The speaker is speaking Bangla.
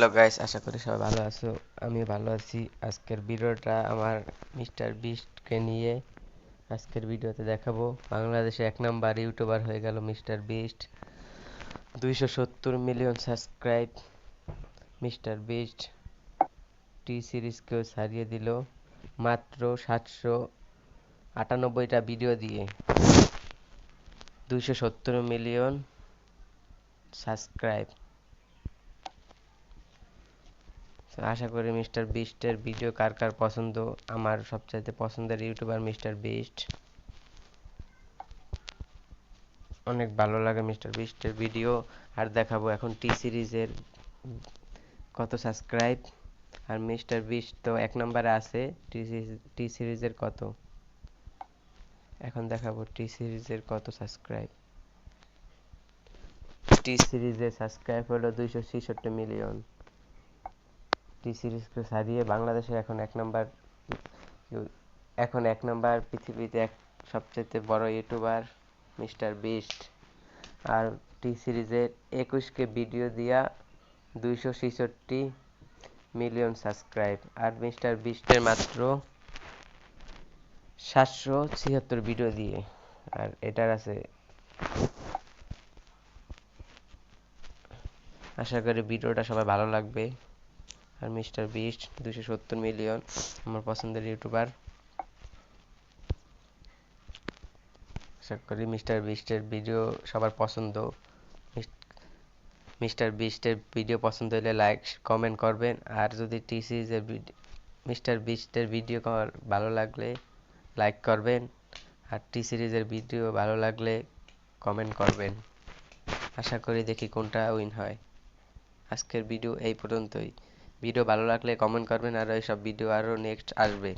হ্যালো গাইস আশা করি সবাই ভালো আছো। আমি ভালো আছি। আজকের ভিডিওটা আমার মিস্টার বিস্টকে নিয়ে আজকের ভিডিওতে দেখাবো। বাংলাদেশে এক নাম্বার ইউটিউবার হয়ে গেল মিস্টার বিস্ট। দুইশো সত্তর million subscribe Mister Beast. T সিরিজকেও ছাড়িয়ে দিল মাত্র সাতশো আটানব্বইটা ভিডিও দিয়ে। দুইশো সত্তর মিলিয়ন সাবস্ক্রাইব। তো আশা করি মিস্টার বিস্টের ভিডিও কার কার পছন্দ? আমার সবচাইতে পছন্দের ইউটিউবার মিস্টার বিস্ট। অনেক ভালো লাগে মিস্টার বিস্টের ভিডিও। আর দেখাবো এখন টি সিরিজের কত সাবস্ক্রাইব। আর মিস্টার বিস্ট তো এক নম্বরে আছে, টি টি সিরিজের কত? এখন দেখাবো টি সিরিজের কত সাবস্ক্রাইব। টি সিরিজের সাবস্ক্রাইব হলো দুইশো ছেষট্টি মিলিয়ন। টি সিরিজকে ছাড়িয়ে বাংলাদেশে এখন এক নাম্বার, এখন এক নাম্বার পৃথিবীতে এক সবচেয়ে বড় ইউটিউবার মিস্টার বিস্ট। আর টি সিরিজের একুশকে ভিডিও দিয়া দুইশো ছেষট্টি মিলিয়ন সাবস্ক্রাইব। আর মিস্টার বিস্টের মাত্র সাতশো ছিয়াত্তর ভিডিও দিয়ে। আর এটার আছে আশা করি ভিডিওটা সবাই ভালো লাগবে। আর মিস্টার বিস্ট দুশো সত্তর মিলিয়ন, আমার পছন্দের ইউটিউবার। আশা করি মিস্টার বিস্টের ভিডিও সবার পছন্দ। মিস্টার বিস্টের ভিডিও পছন্দ হলে লাইক, কমেন্ট করবেন। আর যদি টি সিরিজের মিস্টার বিস্টের ভিডিও ভালো লাগলে লাইক করবেন। আর টি সিরিজের ভিডিও ভালো লাগলে কমেন্ট করবেন। আশা করি দেখি কোনটা উইন হয়। আজকের ভিডিও এই পর্যন্তই। ভিডিও ভালো লাগলে কমেন্ট করবেন আর এইসব ভিডিও আরও নেক্সট আসবে।